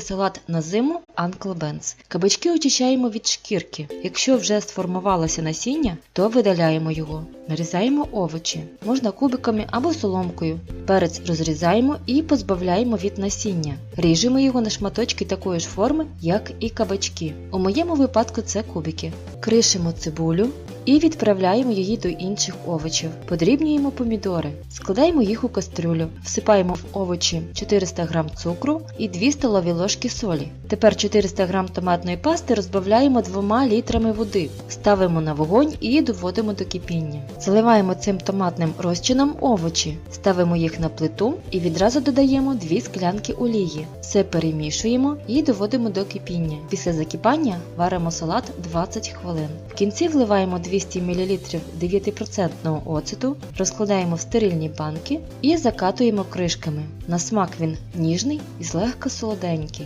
Салат на зиму Uncle Ben's. Кабачки очищаємо від шкірки. Якщо вже сформувалося насіння, то видаляємо його. Нарізаємо овочі, можна кубиками або соломкою. Перець розрізаємо і позбавляємо від насіння. Ріжемо його на шматочки такої ж форми, як і кабачки. У моєму випадку це кубики. Кришимо цибулю і відправляємо її до інших овочів. Подрібнюємо помідори, складаємо їх у кастрюлю, всипаємо в овочі 400 г цукру і 2 столові ложки солі. Тепер 400 г томатної пасти розбавляємо 2 літрами води, ставимо на вогонь і доводимо до кипіння. Заливаємо цим томатним розчином овочі, ставимо їх на плиту і відразу додаємо 2 склянки олії. Все перемішуємо і доводимо до кипіння. Після закипання варимо салат 20 хвилин. В кінці вливаємо 200 мл 9% оцету, розкладаємо в стерильні банки і закатуємо кришками. На смак він ніжний і злегка солоденький.